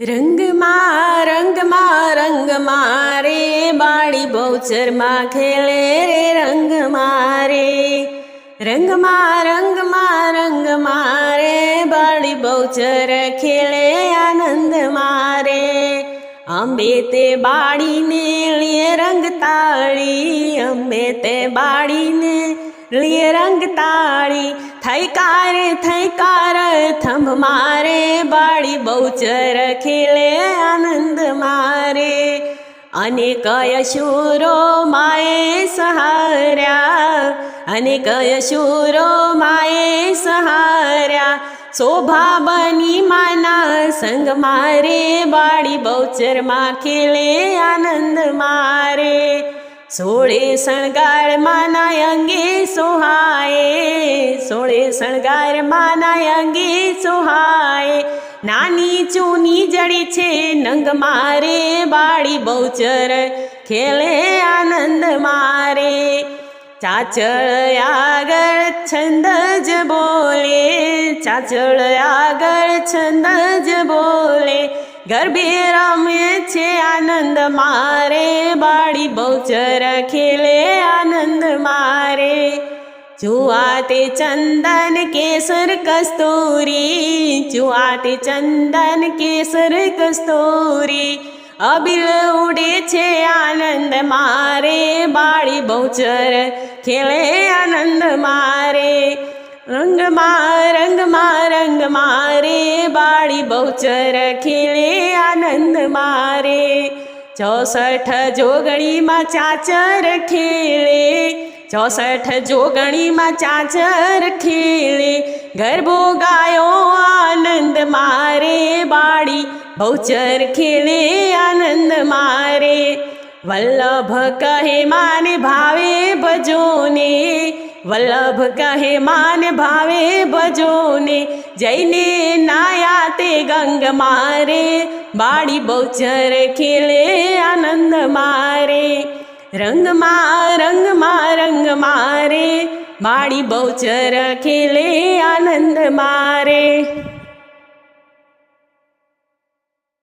રંગમાં રંગમાં રંગમાં રે, બાળી બહુચરમાં ખેલે રે રંગમાં રે. રંગમાં રંગમાં રંગમાં રે, બાળી બહુચર ખેલે આનંદ મારે અંબે તે બાળીને લીએ રંગ તાળી, અંબે તે બાળીને લીએ રંગ તાળી. થઈકાર થંભ મારે બાળી બહુચર ખેલે આનંદ મારે અનેક યશૂરો માએ સહાર્યા અનેક યશૂરો માએ સહાર્યા શોભા બની માના સંગ મારે બાળી બહુચરમાં ખેલે આનંદ મારે સોળે શણગાર માના અંગે સોહાય સોળે શણગાર માના અંગે સોહાય નાની ચૂની જડી છે નંગ મારે, બાળી બહુચર ખેલે આનંદ મારે. ચાચળ આગળ છંદ જ બોલે, ચાચળ આગળ છંદ જ બોલે. ગરબે રમે છે આનંદ, મારે બાળી બહુચર ખેલે આનંદ મારે. જુઆ તે ચંદન કેસર કસ્તુરી, જુઆ તે ચંદન કેસર કસ્તુરી. અબિલ ઉડે છે આનંદ મારે, બાળી બહુચર ખેલે આનંદ મારે. રંગમાં રંગ મારે, બાળી બહુચર ખેલે આનંદ મારે. ચોસઠ જોગણીમાં ચાચર ખીલે, ચોસઠ જોગણીમાં ચાચર ખીલે. ગરબો ગાયો આનંદ મારે, બાળી બહુચર ખેલે આનંદ મારે. વલ્લભ કહે, માને ભાવે ભજોને વલ્લભ કહે, માન ભાવે ભજોને, જઈને નાયા તે ગંગ મારે, બાળી બહુચર ખેલે આનંદ મારે, રંગમાં રંગમાં રંગ મારે, બાળી બહુચર ખેલે આનંદ મારે.